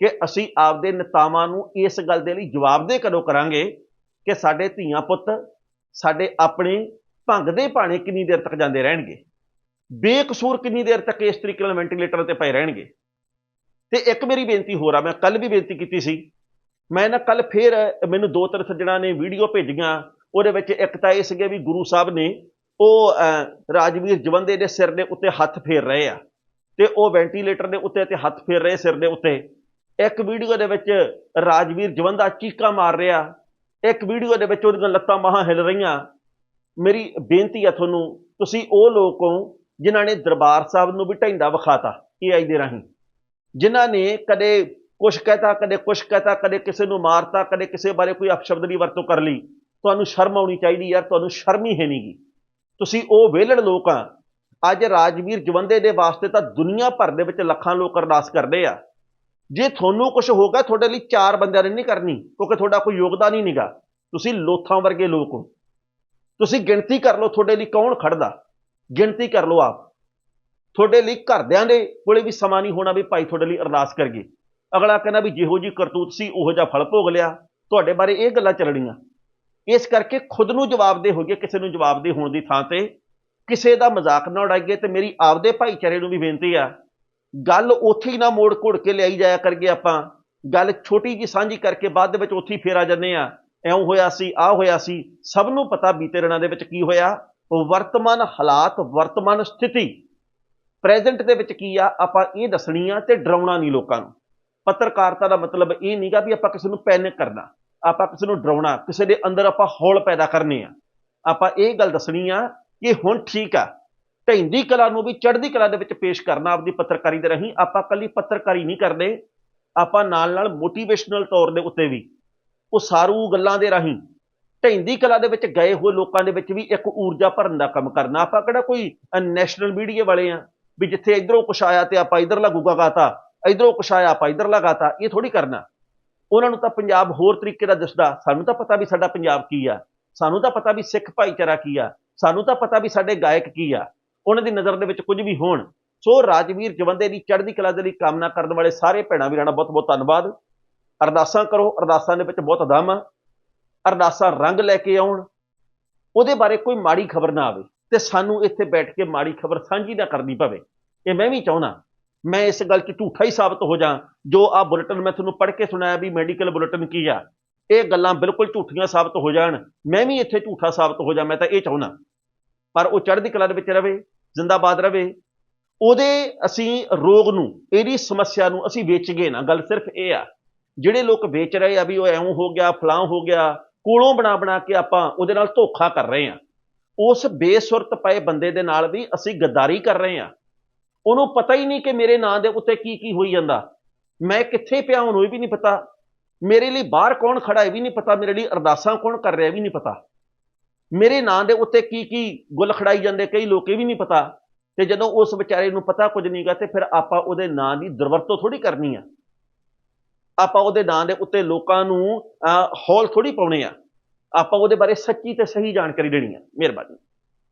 ਕਿ ਅਸੀਂ ਆਪਦੇ ਨੇਤਾਵਾਂ ਨੂੰ ਇਸ ਗੱਲ ਦੇ ਲਈ ਜਵਾਬਦੇਹ ਕਦੋਂ ਕਰਾਂਗੇ ਕਿ ਸਾਡੇ ਧੀਆਂ ਪੁੱਤ, ਸਾਡੇ ਆਪਣੇ ਭੰਗਦੇ ਭਾਣੇ ਕਿੰਨੀ ਦੇਰ ਤੱਕ ਜਾਂਦੇ ਰਹਿਣਗੇ? ਬੇਕਸੂਰ ਕਿੰਨੀ ਦੇਰ ਤੱਕ ਇਸ ਤਰੀਕੇ ਨਾਲ ਵੈਂਟੀਲੇਟਰ ਤੇ ਪਏ ਰਹਿਣਗੇ? ਤੇ ਇੱਕ ਮੇਰੀ ਬੇਨਤੀ ਹੋਰ ਆ, ਮੈਂ ਕੱਲ ਵੀ ਬੇਨਤੀ ਕੀਤੀ ਸੀ। ਮੈਂ ਨਾ ਕੱਲ ਫੇਰ ਮੈਨੂੰ ਦੋ ਤਿੰਨ ਸੱਜਣਾ ਨੇ ਵੀਡੀਓ ਭੇਜੀਆਂ, ਉਹਦੇ ਵਿੱਚ ਇੱਕ ਤਾਂ ਇਹ ਸੀਗੇ ਵੀ ਗੁਰੂ ਸਾਹਿਬ ਨੇ ਉਹ ਰਾਜਵੀਰ ਜਵੰਦੇ ਦੇ ਸਿਰ ਦੇ ਉੱਤੇ ਹੱਥ ਫੇਰ ਰਹੇ ਆ। ਤੇ ਉਹ ਵੈਂਟੀਲੇਟਰ ਦੇ ਉੱਤੇ ਤੇ ਹੱਥ ਫੇਰ ਰਹੇ ਸਿਰ ਦੇ ਉੱਤੇ। ਇੱਕ ਵੀਡੀਓ ਦੇ ਵਿੱਚ ਰਾਜਵੀਰ ਜਵੰਦਾ ਚੀਕਾਂ ਮਾਰ ਰਿਹਾ। ਇੱਕ ਵੀਡੀਓ ਦੇ ਵਿੱਚ ਉਹਦੀਆਂ ਲੱਤਾਂ ਬਾਹਾਂ ਹਿਲ ਰਹੀਆਂ। ਮੇਰੀ ਬੇਨਤੀ ਆ ਤੁਹਾਨੂੰ, ਤੁਸੀਂ ਉਹ ਲੋਕ ਹੋ ਜਿਨ੍ਹਾਂ ਨੇ ਦਰਬਾਰ ਸਾਹਿਬ ਨੂੰ ਵੀ ਢੈਂਦਾ ਵਿਖਾਤਾ ਏਆਈ ਦੇ ਰਾਹੀਂ। ਜਿਨ੍ਹਾਂ ਨੇ ਕਦੇ ਕੁਛ ਕਹਤਾ, ਕਦੇ ਕੁਛ ਕਹਤਾ, ਕਦੇ ਕਿਸੇ ਨੂੰ ਮਾਰਤਾ, ਕਦੇ ਕਿਸੇ ਬਾਰੇ ਕੋਈ ਅਪਸ਼ਬਦ ਦੀ ਵਰਤੋਂ ਕਰ ਲਈ, ਤੁਹਾਨੂੰ ਸ਼ਰਮ ਆਉਣੀ ਚਾਹੀਦੀ ਯਾਰ, ਤੁਹਾਨੂੰ ਸ਼ਰਮ ਹੀ ਹੈ ਨਹੀਂਗੀ ਤੁਸੀਂ ਉਹ ਵਿਹਲੜ ਲੋਕ ਆ, ਅੱਜ ਰਾਜਵੀਰ ਜਵੰਦੇ ਦੇ ਵਾਸਤੇ ਤਾਂ ਦੁਨੀਆ ਭਰ ਦੇ ਵਿੱਚ ਲੱਖਾਂ ਲੋਕ ਅਰਦਾਸ ਕਰਦੇ ਆ। ਜੇ ਤੁਹਾਨੂੰ ਕੁਝ ਹੋਗਾ ਤੁਹਾਡੇ ਲਈ ਚਾਰ ਬੰਦਿਆਂ ਨੇ ਨਹੀਂ ਕਰਨੀ, ਕਿਉਂਕਿ ਤੁਹਾਡਾ ਕੋਈ ਯੋਗਦਾਨ ਹੀ ਨਹੀਂਗਾ ਤੁਸੀਂ ਲੋਥਾਂ ਵਰਗੇ ਲੋਕ ਹੋ। ਤੁਸੀਂ ਗਿਣਤੀ ਕਰ ਲਓ ਤੁਹਾਡੇ ਲਈ ਕੌਣ ਖੜਦਾ। ਗਿਣਤੀ ਕਰ ਲਓ ਆਪ। ਤੁਹਾਡੇ ਲਈ ਘਰਦਿਆਂ ਦੇ ਕੋਲੇ ਵੀ ਸਮਾਂ ਨਹੀਂ ਹੋਣਾ ਵੀ ਭਾਈ ਤੁਹਾਡੇ ਲਈ ਅਰਦਾਸ ਕਰੀਏ। ਅਗਲਾ ਕਹਿੰਦਾ ਵੀ ਜਿਹੋ ਜੀ ਕਰਤੂਤ ਸੀ, ਉਹੋ ਜਿਹਾ ਫਲ ਭੋਗ ਲਿਆ। ਤੁਹਾਡੇ ਬਾਰੇ ਇਹ ਗੱਲਾਂ ਚੱਲਣੀਆਂ। ਇਸ ਕਰਕੇ ਖੁਦ ਨੂੰ ਜਵਾਬਦੇ ਹੋਈਏ ਕਿਸੇ ਨੂੰ ਜਵਾਬਦੇ ਹੋਣ ਦੀ ਥਾਂ ਤੇ। ਕਿਸੇ ਦਾ ਮਜ਼ਾਕ ਨਾ ਉਡਾਈਏ ਤੇ ਮੇਰੀ ਆਪਦੇ ਭਾਈਚਾਰੇ ਨੂੰ ਵੀ ਬੇਨਤੀ ਆ, ਗੱਲ ਉੱਥੇ ਹੀ ਨਾ ਮੋੜ ਘੋੜ ਕੇ ਲਿਆਈ ਜਾਇਆ ਕਰਗੇ ਆਪਾਂ। ਗੱਲ ਛੋਟੀ ਜੀ ਸਾਂਝੀ ਕਰਕੇ ਬਾਅਦ ਦੇ ਵਿੱਚ ਉੱਥੇ ਹੀ ਫੇਰ ਆ ਜਾਂਦੇ ਆ। ਐਉਂ ਹੋਇਆ ਸੀ ਆ ਹੋਇਆ ਸੀ। ਸਭ ਨੂੰ ਪਤਾ ਬੀਤੇ ਦਿਨਾਂ ਦੇ ਵਿੱਚ ਕੀ ਹੋਇਆ? ਵਰਤਮਾਨ ਹਾਲਾਤ, ਵਰਤਮਾਨ ਸਥਿਤੀ। ਪ੍ਰੈਜ਼ੈਂਟ ਦੇ ਵਿੱਚ ਕੀ ਆ? ਆਪਾਂ ਇਹ ਦੱਸਣੀ ਆ ਤੇ ਡਰਾਉਣਾ ਨਹੀਂ ਲੋਕਾਂ ਨੂੰ। ਪੱਤਰਕਾਰਤਾ ਦਾ ਮਤਲਬ ਇਹ ਨਹੀਂਗਾ ਵੀ ਆਪਾਂ ਕਿਸੇ ਨੂੰ ਪੈਨਿਕ ਕਰਨਾ। ਆਪਾਂ ਕਿਸੇ ਨੂੰ ਡਰਾਉਣਾ, ਕਿਸੇ ਦੇ ਅੰਦਰ ਆਪਾਂ ਹੌਲ ਪੈਦਾ ਕਰਨੇ ਆ। ਆਪਾਂ ਇਹ ਗੱਲ ਦੱਸਣੀ ਆ ਕਿ ਹੁਣ ਠੀਕ ਆ। ਢੈਂਦੀ ਕਲਾ ਨੂੰ ਵੀ, ਚੜ੍ਹਦੀ ਕਲਾ ਦੇ ਵਿੱਚ ਪੇਸ਼ ਕਰਨਾ ਆਪਦੀ ਪੱਤਰਕਾਰੀ ਦੇ ਰਹੀ। ਆਪਾਂ ਕੱਲੀ ਪੱਤਰਕਾਰੀ ਨਹੀਂ ਕਰਦੇ। ਆਪਾਂ ਨਾਲ ਨਾਲ ਮੋਟੀਵੇਸ਼ਨਲ ਤੌਰ ਦੇ ਉੱਤੇ ਵੀ। ਉਹ ਸਾਰੂ ਗੱਲਾਂ ਦੇ ਰਾਹੀਂ ਢੈਂਦੀ ਕਲਾ ਦੇ ਵਿੱਚ ਗਏ ਹੋਏ ਲੋਕਾਂ ਦੇ ਵਿੱਚ ਵੀ ਇੱਕ ਊਰਜਾ ਭਰਨ ਦਾ ਕੰਮ ਕਰਨਾ। ਆਪਾਂ ਕਿਹੜਾ ਕੋਈ ਨੈਸ਼ਨਲ ਮੀਡੀਆ ਵਾਲੇ ਆ ਵੀ ਜਿੱਥੇ ਇਧਰੋਂ ਕੁਛ ਆਇਆ ਤੇ ਆਪਾਂ ਇਧਰ ਲੱਗੂਗਾ ਗਾਤਾ, ਇਧਰੋਂ ਕੁਛ ਆਇਆ ਆਪਾਂ ਇਧਰ ਲਗਾਤਾ ਇਹ ਥੋੜੀ ਕਰਨਾ। ਉਹਨਾਂ ਨੂੰ ਤਾਂ ਪੰਜਾਬ ਹੋਰ ਤਰੀਕੇ ਦਾ ਦਿਸਦਾ। ਸਾਨੂੰ ਤਾਂ ਪਤਾ ਵੀ ਸਾਡਾ ਪੰਜਾਬ ਕੀ ਆ। ਸਾਨੂੰ ਤਾਂ ਪਤਾ ਵੀ ਸਿੱਖ ਭਾਈਚਾਰਾ ਕੀ ਆ। ਸਾਨੂੰ ਤਾਂ ਪਤਾ ਵੀ ਸਾਡੇ ਗਾਇਕ ਕੀ ਆ। ਉਹਨਾਂ ਦੀ ਨਜ਼ਰ ਦੇ ਵਿੱਚ ਕੁਝ ਵੀ ਹੋਣ। ਸੋ ਰਾਜਵੀਰ ਜਵੰਦੇ ਦੀ ਚੜ੍ਹਦੀ ਕਲਾ ਦੇ ਲਈ ਕਾਮਨਾ ਕਰਨ ਵਾਲੇ ਸਾਰੇ ਭੈਣਾਂ, ਵੀਰਾਂ ਦਾ ਬਹੁਤ ਬਹੁਤ ਧੰਨਵਾਦ। ਅਰਦਾਸਾਂ ਕਰੋ, ਅਰਦਾਸਾਂ ਦੇ ਵਿੱਚ ਬਹੁਤ ਦਮ ਆ। ਅਰਦਾਸਾਂ ਰੰਗ ਲੈ ਕੇ ਆਉਣ, ਉਹਦੇ ਬਾਰੇ ਕੋਈ ਮਾੜੀ ਖਬਰ ਨਾ ਆਵੇ ਤੇ ਸਾਨੂੰ ਇੱਥੇ ਬੈਠ ਕੇ ਮਾੜੀ ਖਬਰ ਸਾਂਝੀ ਨਾ ਕਰਨੀ ਪਵੇ। ਇਹ ਮੈਂ ਵੀ ਚਾਹੁੰਦਾ, ਮੈਂ ਇਸ ਗੱਲ 'ਚ ਝੂਠਾ ਹੀ ਸਾਬਤ ਹੋ ਜਾ, ਜੋ ਆ ਬੁਲੇਟਿਨ ਮੈਂ ਤੁਹਾਨੂੰ ਪੜ੍ਹ ਕੇ ਸੁਣਾਇਆ ਵੀ ਮੈਡੀਕਲ ਬੁਲੇਟਿਨ ਕੀ ਆ, ਇਹ ਗੱਲਾਂ ਬਿਲਕੁਲ ਝੂਠੀਆਂ ਸਾਬਤ ਹੋ ਜਾਣ। ਮੈਂ ਵੀ ਇੱਥੇ ਝੂਠਾ ਸਾਬਤ ਹੋ ਜਾ, ਮੈਂ ਤਾਂ ਇਹ ਚਾਹੁੰਦਾ। ਪਰ ਉਹ ਚੜ੍ਹਦੀ ਕਲਾ ਦੇ ਵਿੱਚ ਰਵੇ, ਜ਼ਿੰਦਾਬਾਦ ਰਵੇ। ਉਹਦੇ ਅਸੀਂ ਰੋਗ ਨੂੰ, ਇਹਦੀ ਸਮੱਸਿਆ ਨੂੰ ਅਸੀਂ ਵੇਚ ਗਏ ਨਾ, ਗੱਲ ਸਿਰਫ ਇਹ ਆ ਜਿਹੜੇ ਲੋਕ ਵੇਚ ਰਹੇ ਆ ਵੀ ਉਹ ਐਉਂ ਹੋ ਗਿਆ, ਫਲਾਂ ਹੋ ਗਿਆ, ਕੋਲੋਂ ਬਣਾ ਬਣਾ ਕੇ ਆਪਾਂ ਉਹਦੇ ਨਾਲ ਧੋਖਾ ਕਰ ਰਹੇ ਆ। ਉਸ ਬੇਸੁਰਤ ਪਏ ਬੰਦੇ ਦੇ ਨਾਲ ਵੀ ਅਸੀਂ ਗੱਦਾਰੀ ਕਰ ਰਹੇ ਆ। ਉਹਨੂੰ ਪਤਾ ਹੀ ਨਹੀਂ ਕਿ ਮੇਰੇ ਨਾਂ ਦੇ ਉੱਤੇ ਕੀ ਕੀ ਹੋਈ ਜਾਂਦਾ। ਮੈਂ ਕਿੱਥੇ ਪਿਆ ਉਹਨੂੰ ਇਹ ਵੀ ਨਹੀਂ ਪਤਾ। ਮੇਰੇ ਲਈ ਬਾਹਰ ਕੌਣ ਖੜਾ ਇਹ ਵੀ ਨਹੀਂ ਪਤਾ। ਮੇਰੇ ਲਈ ਅਰਦਾਸਾਂ ਕੌਣ ਕਰ ਰਿਹਾ ਇਹ ਵੀ ਨਹੀਂ ਪਤਾ। ਮੇਰੇ ਨਾਂ ਦੇ ਉੱਤੇ ਕੀ ਕੀ ਗੁੱਲ ਖੜਾਈ ਜਾਂਦੇ ਕਈ ਲੋਕ ਇਹ ਵੀ ਨਹੀਂ ਪਤਾ। ਤੇ ਜਦੋਂ ਉਸ ਵਿਚਾਰੇ ਨੂੰ ਪਤਾ ਕੁਝ ਨਹੀਂਗਾ ਤੇ ਫਿਰ ਆਪਾਂ ਉਹਦੇ ਨਾਂ ਦੀ ਦੁਰਵਰਤੋਂ ਥੋੜੀ ਕਰਨੀ ਆ। ਆਪਾਂ ਉਹਦੇ ਨਾਂ ਦੇ ਉੱਤੇ ਲੋਕਾਂ ਨੂੰ ਹੌਲ ਥੋੜੀ ਪਾਉਣੇ ਆ। ਆਪਾਂ ਉਹਦੇ ਬਾਰੇ ਸੱਚੀ ਤੇ ਸਹੀ ਜਾਣਕਾਰੀ ਦੇਣੀ ਆ। ਮਿਹਰਬਾਨੀ।